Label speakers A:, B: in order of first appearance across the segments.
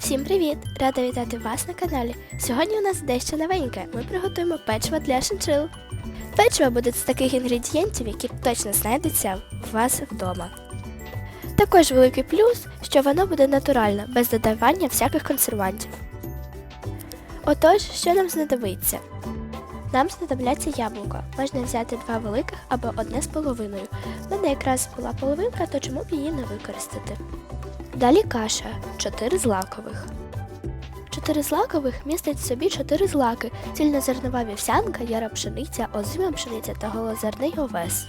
A: Всім привіт! Рада вітати вас на каналі. Сьогодні у нас дещо новеньке. Ми приготуємо печиво для шиншил. Печиво буде з таких інгредієнтів, які точно знайдуться у вас вдома. Також великий плюс, що воно буде натуральне, без додавання всяких консервантів. Отож, що нам знадобиться? Нам знадобляться яблуко. Можна взяти два великих або одне з половиною. У мене якраз була половинка, то чому б її не використати? Далі каша 4 злакових. 4 злакових містить в собі 4 злаки, цільнозернова вівсянка, яра пшениця, озима пшениця та голозерний овес.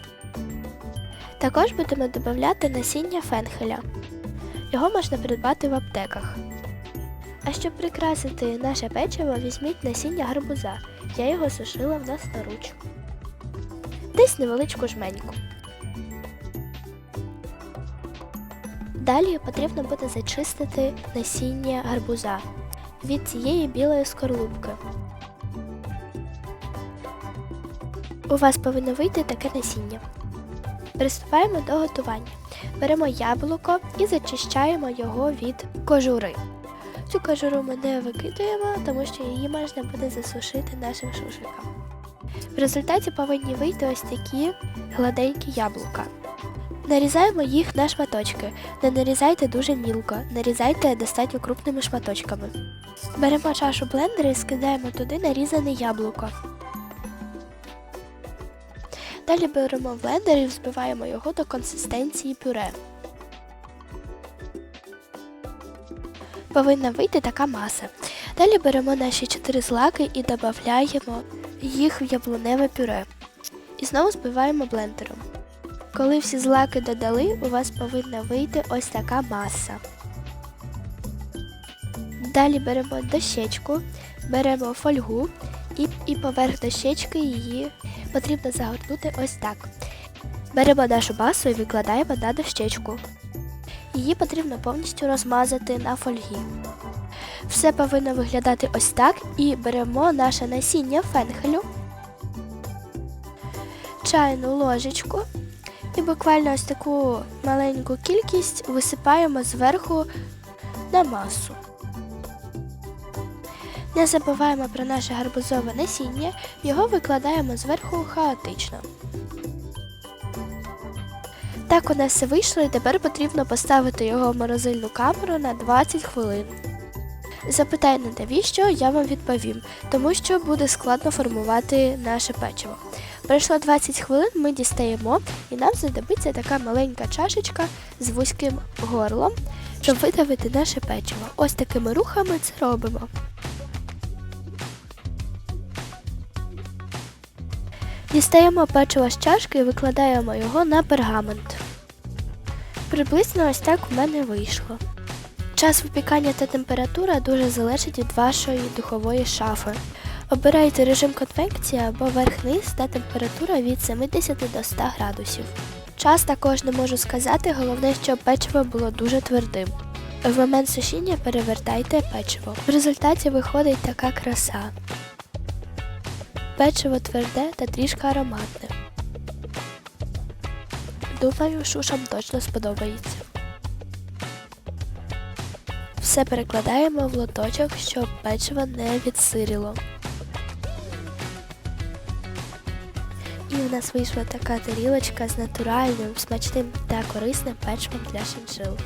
A: Також будемо додати насіння фенхеля. Його можна придбати в аптеках. А щоб прикрасити наше печиво, візьміть насіння гарбуза. Я його сушила в нас на ручку. Десь невеличку жменьку. Далі потрібно буде зачистити насіння гарбуза від цієї білої скорлупки. У вас повинно вийти таке насіння. Приступаємо до готування. Беремо яблуко і зачищаємо його від кожури. Цю кожуру ми не викидаємо, тому що її можна буде засушити нашим шушикам. В результаті повинні вийти ось такі гладенькі яблука. Нарізаємо їх на шматочки. Не нарізайте дуже мілко, нарізайте достатньо крупними шматочками. Беремо чашу блендера і скидаємо туди нарізане яблуко. Далі беремо блендер і взбиваємо його до консистенції пюре. Повинна вийти така маса. Далі беремо наші 4 злаки і додаємо їх в яблуневе пюре. І знову збиваємо блендером. Коли всі злаки додали, у вас повинна вийти ось така маса. Далі беремо дощечку, беремо фольгу і, і поверх дощечки її потрібно загорнути ось так. Беремо нашу масу і викладаємо на дощечку. Її потрібно повністю розмазати на фольгі. Все повинно виглядати ось так і беремо наше насіння фенхелю, чайну ложечку і буквально ось таку маленьку кількість висипаємо зверху на масу. Не забуваємо про наше гарбузове насіння, його викладаємо зверху хаотично. Так у нас все вийшло і тепер потрібно поставити його в морозильну камеру на 20 хвилин. Запитайте, навіщо, я вам відповім, тому що буде складно формувати наше печиво. Пройшло 20 хвилин, ми дістаємо, і нам знадобиться така маленька чашечка з вузьким горлом, щоб видавити наше печиво. Ось такими рухами це робимо. Дістаємо печиво з чашки і викладаємо його на пергамент. Приблизно ось так у мене вийшло. Час випікання та температура дуже залежить від вашої духової шафи. Обирайте режим конвекції або верх-низ та температура від 70 до 100 градусів. Час також не можу сказати, головне, щоб печиво було дуже твердим. В момент сушіння перевертайте печиво. В результаті виходить така краса. Печиво тверде та трішки ароматне. Думаю, шушам точно сподобається. Все перекладаємо в лоточок, щоб печиво не відсиріло. І у нас вийшла така тарілочка з натуральним, смачним та корисним печивом для шиншил.